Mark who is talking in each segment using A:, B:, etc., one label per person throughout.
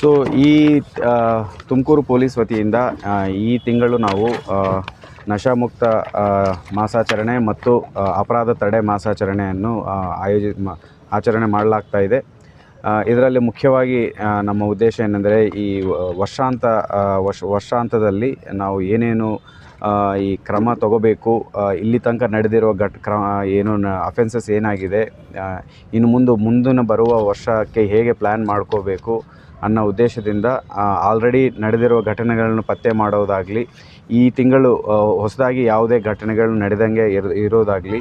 A: So ಈ Tumakuru police ವತಿಯಿಂದ ಈ ತಿಂಗಳು ನಾವು ನಶಾಮುಕ್ತ ಮಾಸಾಚರಣೆ ಮತ್ತು ಅಪರಾಧ ತಡೆ ಮಾಸಾಚರಣೆಯನ್ನು ಆಯೋಜಿ ಆಚರಣೆ ಮಾಡಲಾಗ್ತಾ ಇದೆ. ಇದರಲ್ಲಿ ಮುಖ್ಯವಾಗಿ ನಮ್ಮ ಉದ್ದೇಶ ಏನೆಂದರೆ, ಈ ವರ್ಷಾಂತ ವರ್ಷ, ವರ್ಷಾಂತದಲ್ಲಿ ನಾವು ಏನೇನು ಈ ಕ್ರಮ ತಗೋಬೇಕು ಇಲ್ಲಿ ತನಕ ನಡೆದಿರೋ ಘಟ್ ಕ್ರಮ ಏನು ಅಫೆನ್ಸಸ್ ಏನಾಗಿದೆ ಇನ್ನು ಮುಂದೆ, ಮುಂದಿನ ಬರುವ ವರ್ಷಕ್ಕೆ ಹೇಗೆ ಪ್ಲ್ಯಾನ್ ಮಾಡ್ಕೋಬೇಕು ಅನ್ನೋ ಉದ್ದೇಶದಿಂದ ಆಲ್ರೆಡಿ ನಡೆದಿರುವ ಘಟನೆಗಳನ್ನು ಪತ್ತೆ ಮಾಡೋದಾಗಲಿ, ಈ ತಿಂಗಳು ಹೊಸದಾಗಿ ಯಾವುದೇ ಘಟನೆಗಳು ನಡೆದಂಗೆ ಇರ್, ಇರೋದಾಗಲಿ,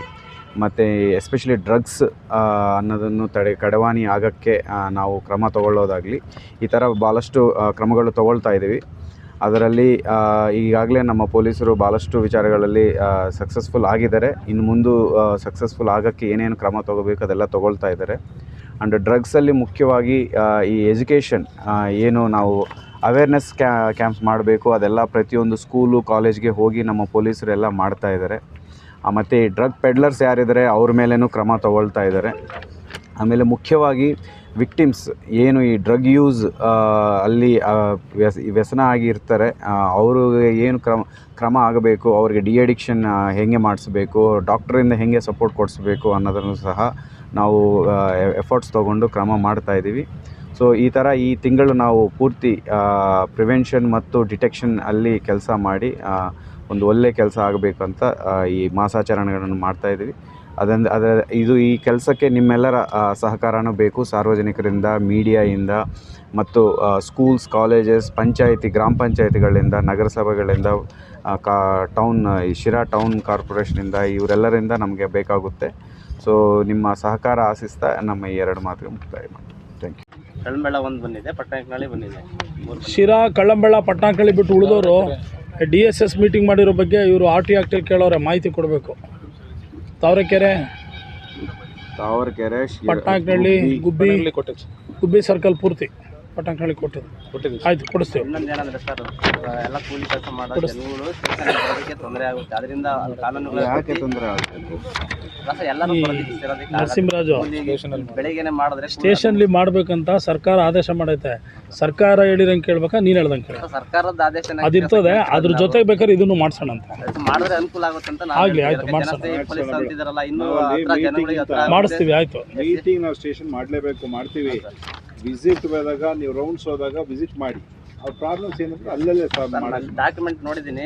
A: ಮತ್ತು ಎಸ್ಪೆಷಲಿ ಡ್ರಗ್ಸ್ ಅನ್ನೋದನ್ನು ತಡೆ, ಕಡವಾಣಿ ಆಗೋಕ್ಕೆ ನಾವು ಕ್ರಮ ತಗೊಳ್ಳೋದಾಗಲಿ, ಈ ಥರ ಭಾಳಷ್ಟು ಕ್ರಮಗಳು ತಗೊಳ್ತಾ ಇದ್ದೀವಿ. ಅದರಲ್ಲಿ ಈಗಾಗಲೇ ನಮ್ಮ ಪೊಲೀಸರು ಭಾಳಷ್ಟು ವಿಚಾರಗಳಲ್ಲಿ ಸಕ್ಸಸ್ಫುಲ್ ಆಗಿದ್ದಾರೆ. ಇನ್ನು ಮುಂದೆ ಸಕ್ಸಸ್ಫುಲ್ ಆಗೋಕ್ಕೆ ಏನೇನು ಕ್ರಮ ತಗೋಬೇಕು ಅದೆಲ್ಲ ತಗೊಳ್ತಾ ಇದ್ದಾರೆ. ಆ್ಯಂಡ್ ಡ್ರಗ್ಸಲ್ಲಿ ಮುಖ್ಯವಾಗಿ ಈ ಎಜುಕೇಷನ್ ಏನು ನಾವು ಅವೇರ್ನೆಸ್ ಕ್ಯಾ ಕ್ಯಾಂಪ್ಸ್ ಮಾಡಬೇಕು, ಅದೆಲ್ಲ ಪ್ರತಿಯೊಂದು ಸ್ಕೂಲು ಕಾಲೇಜ್ಗೆ ಹೋಗಿ ನಮ್ಮ ಪೊಲೀಸರೆಲ್ಲ ಮಾಡ್ತಾ ಇದ್ದಾರೆ. ಮತ್ತು ಈ ಡ್ರಗ್ ಪೆಡ್ಲರ್ಸ್ ಯಾರಿದ್ದಾರೆ, ಅವ್ರ ಮೇಲೇನೂ ಕ್ರಮ ತಗೊಳ್ತಾ ಇದ್ದಾರೆ. ಆಮೇಲೆ ಮುಖ್ಯವಾಗಿ ವಿಕ್ಟಿಮ್ಸ್ ಏನು ಈ ಡ್ರಗ್ ಯೂಸ್ ಅಲ್ಲಿ ವ್ಯಸ, ವ್ಯಸನ ಆಗಿರ್ತಾರೆ ಅವರು ಏನು ಕ್ರಮ ಕ್ರಮ ಆಗಬೇಕು, ಅವ್ರಿಗೆ ಡಿ ಅಡಿಕ್ಷನ್ ಹೇಗೆ ಮಾಡಿಸ್ಬೇಕು ಡಾಕ್ಟ್ರಿಂದ ಹೇಗೆ ಸಪೋರ್ಟ್ ಕೊಡಿಸ್ಬೇಕು ಅನ್ನೋದನ್ನು ಸಹ ನಾವು ಎಫರ್ಟ್ಸ್ ತೊಗೊಂಡು ಕ್ರಮ ಮಾಡ್ತಾ ಇದ್ದೀವಿ. ಸೊ ಈ ಥರ ಈ ತಿಂಗಳು ನಾವು ಪೂರ್ತಿ ಪ್ರಿವೆನ್ಷನ್ ಮತ್ತು ಡಿಟೆಕ್ಷನ್ ಅಲ್ಲಿ ಕೆಲಸ ಮಾಡಿ ಒಂದು ಒಳ್ಳೆ ಕೆಲಸ ಆಗಬೇಕು ಅಂತ ಈ ಮಾಸಾಚರಣೆಗಳನ್ನು ಮಾಡ್ತಾ ಇದ್ದೀವಿ. ಅದರಿಂದ ಅದ, ಇದು ಈ ಕೆಲಸಕ್ಕೆ ನಿಮ್ಮೆಲ್ಲರ ಸಹಕಾರನೂ ಬೇಕು. ಸಾರ್ವಜನಿಕರಿಂದ, ಮೀಡಿಯಾಯಿಂದ ಮತ್ತು ಸ್ಕೂಲ್ಸ್ ಕಾಲೇಜಸ್ ಪಂಚಾಯಿತಿ, ಗ್ರಾಮ ಪಂಚಾಯಿತಿಗಳಿಂದ, ನಗರಸಭೆಗಳಿಂದ ಕಾ ಟೌನ್ ಈ ಶಿರಾ ಟೌನ್ ಕಾರ್ಪೊರೇಷನಿಂದ ಇವರೆಲ್ಲರಿಂದ ನಮಗೆ ಬೇಕಾಗುತ್ತೆ. ಸೊ ನಿಮ್ಮ ಸಹಕಾರ ಆಶಿಸ್ತಾ ನಮ್ಮ ಈ ಎರಡು ಮಾತಿಗೆ ಮುಕ್ತಾಯ ಥ್ಯಾಂಕ್ ಯು
B: ಕಳ್ಮೆಳ ಒಂದು ಬಂದಿದೆ ಪಟ್ಟಣಕ್ನಳ್ಳಿ ಬಂದಿದೆ.
C: ಶಿರಾ ಕಳ್ಳಂಬೆಳ ಪಟ್ಟಣಕಳ್ಳಿ ಬಿಟ್ಟು ಉಳಿದವರು ಡಿ ಎಸ್ ಎಸ್ ಮೀಟಿಂಗ್ ಮಾಡಿರೋ ಬಗ್ಗೆ ಇವರು ಆರ್ ಟಿ ಆಕ್ಟಲ್ಲಿ ಕೇಳೋರೆ ಮಾಹಿತಿ ಕೊಡಬೇಕು. ತಾವರೆಕೆರೆ?
A: ತಾವರೆಕೆರೆ
C: ಪಟ್ಟಣಕಳ್ಳಿ ಗುಬ್ಬಿ
D: ಕೊಟ್ಟಿದ್ದು.
C: ಗುಬ್ಬಿ ಸರ್ಕಲ್ ಪೂರ್ತಿ ಪಟ್ಟಣಕಳ್ಳಿ ಕೊಟ್ಟಿದ್ದು.
D: ಕೊಟ್ಟಿದ್ದು.
C: ಆಯ್ತು ಕೊಡಿಸ್ತೀವಿ.
B: ಇನ್ನೊಂದು ಏನಂದ್ರೆ ಸರ್ ಎಲ್ಲ ಕೂಲಿ ಕೆಲಸ ಮಾಡೋ ಜನಗಳು ತೊಂದರೆ ಆಗುತ್ತೆ. ಅದರಿಂದ ಕಾನೂನುಗಳು
A: ಯಾಕೆ ತೊಂದರೆ ಆಗುತ್ತೆ
C: ನರಸಿಂಹರಾಜು
B: ಬೆಳಿಗ್ಗೆ ಬೆಳಿಗ್ಗೆನೆ ಮಾಡಿದ್ರೆ
C: ಸ್ಟೇಷನ್ಲಿ ಮಾಡ್ಬೇಕಂತ ಸರ್ಕಾರ ಆದೇಶ ಮಾಡೈತೆ. ಸರ್ಕಾರ ಹೇಳಿದಂಗೆ ಕೇಳ್ಬೇಕಾ? ನೀನು ಹೇಳ್ದಂಗೆ ಕೇಳ.
B: ಸರ್ಕಾರದ ಆದೇಶ
C: ಅದಿರ್ತದೆ. ಅದ್ರ ಜೊತೆಗೆ ಬೇಕಾದ್ರೆ ಇದನ್ನು ಮಾಡ್ಸೋಣ ಅಂತ.
B: ಮಾಡಿದ್ರೆ ಅನುಕೂಲ ಆಗುತ್ತೆ ಅಂತ ನಾವು
C: ಆಗ್ಲಿ, ಆಯ್ತು, ಮಾಡ್ಸೋಣ.
B: ಇನ್ನೂ
C: ಮಾಡಿಸ್ತೀವಿ ಆಯ್ತು.
D: ಮೀಟಿಂಗ್ ನಾವು ಸ್ಟೇಷನ್ ಮಾಡಲೇಬೇಕು ಮಾಡ್ತೀವಿ. ವಿಸಿಟ್ ಹೋದಾಗ ನೀವು ರೌಂಡ್ಸ್ ಹೋದಾಗ ವಿಸಿಟ್ ಮಾಡಿ. ಅವ್ರ ಪ್ರಾಬ್ಲಮ್ಸ್ ಏನಂದ್ರೆ ಅಲ್ಲಲ್ಲೇ ಸಾಲ್ವ್ ಮಾಡಿ.
B: ಡಾಕ್ಯುಮೆಂಟ್ ನೋಡಿದ್ದೀನಿ.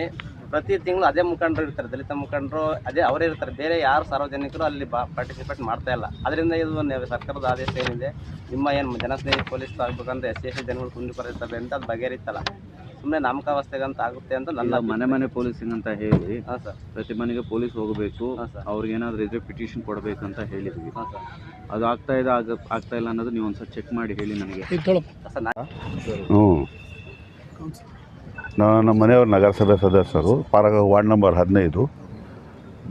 B: ಪ್ರತಿ ತಿಂಗಳು ಅದೇ ಮುಖಂಡರು ಇರ್ತಾರೆ ದಲಿತ ಮುಖಂಡರು ಅದೇ ಅವರೇ ಇರ್ತಾರೆ. ಬೇರೆ ಯಾರು ಸಾರ್ವಜನಿಕರು ಅಲ್ಲಿ ಪಾರ್ಟಿಸಿಪೇಟ್ ಮಾಡ್ತಾ ಇಲ್ಲ. ಅದರಿಂದ ಇದು ಒಂದು ಸರ್ಕಾರದ ಆದೇಶ ಏನಿದೆ ನಿಮ್ಮ ಏನು ಜನಸ್ನೇಹಿ ಪೊಲೀಸ್ ಆಗ್ಬೇಕಂದ್ರೆ ಎಸ್ ಎಸ್ ಜನಗಳು ಕುಂದು ಬರೀತಾರೆ ಅಂತ ಅದು ಬಗೆಹರಿತಲ್ಲ. ಸುಮ್ಮನೆ ನಾಮಕಾವಸ್ಥೆಗೆ ಅಂತ ಆಗುತ್ತೆ ಅಂತ ನನ್ನ
A: ಮನೆ ಮನೆ ಪೊಲೀಸಿಂಗ್ ಅಂತ ಹೇಳಿ
B: ಹಾಂ ಸರ್.
A: ಪ್ರತಿ ಮನೆಗೆ ಪೊಲೀಸ್ ಹೋಗಬೇಕು
B: ಹಾಂ ಸರ್.
A: ಅವ್ರಿಗೆ ಏನಾದರೂ ಇದ್ರೆ ಪಿಟಿಷನ್ ಕೊಡಬೇಕು ಅಂತ ಹೇಳಿದ್ವಿ.
B: ಹಾಂ ಸರ್.
A: ಅದು ಆಗ್ತಾ ಇದೆ ಆಗ ಆಗ್ತಾ ಇಲ್ಲ ಅನ್ನೋದು ನೀವು ಒಂದ್ಸಲ ಚೆಕ್ ಮಾಡಿ ಹೇಳಿ ನನಗೆ.
E: ಹ್ಞೂ ನಾನು ನಮ್ಮ ಮನೆಯವ್ರ ನಗರಸಭೆ ಸದಸ್ಯರು ಪಾರಾಗ ವಾರ್ಡ್ ನಂಬರ್ ಹದಿನೈದು.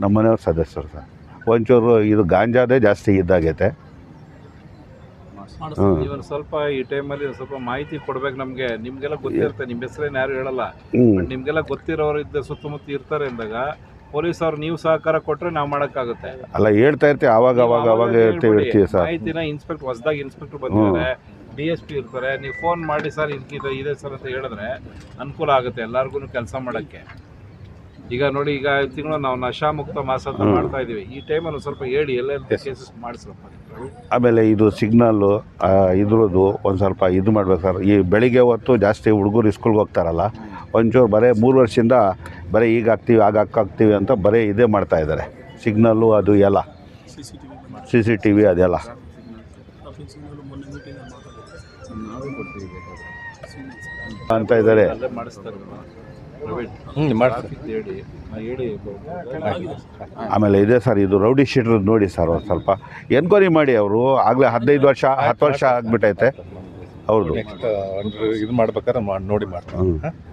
E: ನಮ್ಮ ಮನೆಯವ್ರ ಸದಸ್ಯರು ಸರ್. ಒಂಚೂರು ಇದು ಗಾಂಜಾದೇ ಜಾಸ್ತಿ ಇದ್ದಾಗೈತೆ ಹ್ಞೂ
D: ಇವನ್ ಸ್ವಲ್ಪ ಈ ಟೈಮಲ್ಲಿ ಸ್ವಲ್ಪ ಮಾಹಿತಿ ಕೊಡ್ಬೇಕು ನಮಗೆ. ನಿಮ್ಗೆಲ್ಲ ಗೊತ್ತಿರುತ್ತೆ ನಿಮ್ಮ ಹೆಸರೇನು ಯಾರು ಹೇಳಲ್ಲ.
E: ಹ್ಞೂ
D: ಬಟ್ ನಿಮ್ಗೆಲ್ಲ ಗೊತ್ತಿರೋರು ಇದ್ದ ಸುತ್ತಮುತ್ತ ಇರ್ತಾರೆ ಅಂದಾಗ ಪೊಲೀಸ್ ಅವ್ರು ನೀವು ಸಹಕಾರ ಕೊಟ್ಟರೆ ನಾವು ಮಾಡೋಕ್ಕಾಗುತ್ತೆ.
E: ಅಲ್ಲ ಹೇಳ್ತಾ ಇರ್ತೀವಿ. ಅವಾಗ ಅವಾಗ ಅವಾಗ ಹೇಳ್ತೀವಿ ಇರ್ತೀವಿ ಸರ್.
D: ಮಾಹಿತಿನ ಇನ್ಸ್ಪೆಕ್ಟರ್ ಹೊಸದಾಗಿ ಇನ್ಸ್ಪೆಕ್ಟರ್ ಬಂದಿದ್ದಾರೆ. ಡಿ ಎಸ್ ಪಿ ಇರ್ತಾರೆ ನೀವು ಫೋನ್ ಮಾಡಿ ಸರ್ ಇದಕ್ಕಿದೆ ಇದೆ ಸರ್ ಅಂತ ಹೇಳಿದ್ರೆ ಅನುಕೂಲ ಆಗುತ್ತೆ ಎಲ್ಲರಿಗೂ ಕೆಲಸ ಮಾಡೋಕ್ಕೆ ಈಗ ನೋಡಿ ಈಗ ತಿಂಗಳು ನಾವು ನಶಾಮುಕ್ತ ಮಾಸ ಅಂತ ಮಾಡ್ತಾ ಇದ್ದೀವಿ ಈ ಟೈಮಲ್ಲಿ ಸ್ವಲ್ಪ ಹೇಳಿ ಎಲ್ಲ ಕೇಸಸ್ ಮಾಡಿಸ್ರಪ್ಪ
E: ಆಮೇಲೆ ಇದು ಸಿಗ್ನಲ್ಲು ಇದ್ರದ್ದು ಒಂದು ಸ್ವಲ್ಪ ಇದು ಮಾಡ್ಬೇಕು ಸರ್ ಈ ಬೆಳಿಗ್ಗೆ ಹೊತ್ತು ಜಾಸ್ತಿ ಹುಡುಗರು ಸ್ಕೂಲ್ಗೆ ಹೋಗ್ತಾರಲ್ಲ ಒಂಚೂರು ಬರೀ ಮೂರು ವರ್ಷದಿಂದ ಬರೀ ಈಗ ಹಾಕ್ತೀವಿ ಆಗ ಹಾಕ್ತೀವಿ ಅಂತ ಬರೀ ಇದೇ ಮಾಡ್ತಾ ಇದ್ದಾರೆ ಸಿಗ್ನಲ್ಲು ಅದು ಎಲ್ಲ ಸಿ ಸಿ ಟಿ ವಿ ಅದೆಲ್ಲ ಅಂತ ಇದ್ದಾರೆ. ಆಮೇಲೆ ಇದೆ ಸರ್ ಇದು ರೌಡಿ ಶೀಟ್ರ್ ನೋಡಿ ಸರ್ ಒಂದು ಸ್ವಲ್ಪ. ಎನ್ಕ್ವೈರಿ ಮಾಡಿ ಅವರು. ಆಗಲೇ ಹದಿನೈದು ವರ್ಷ ಹತ್ತು ವರ್ಷ ಆಗ್ಬಿಟ್ಟೈತೆ. ಹೌದು.
F: ಇದು ಮಾಡ್ಬೇಕಾದ್ರೆ ಮಾಡ್- ನೋಡಿ ಮಾಡ್ತೀನಿ.
E: ಹ್ಞೂ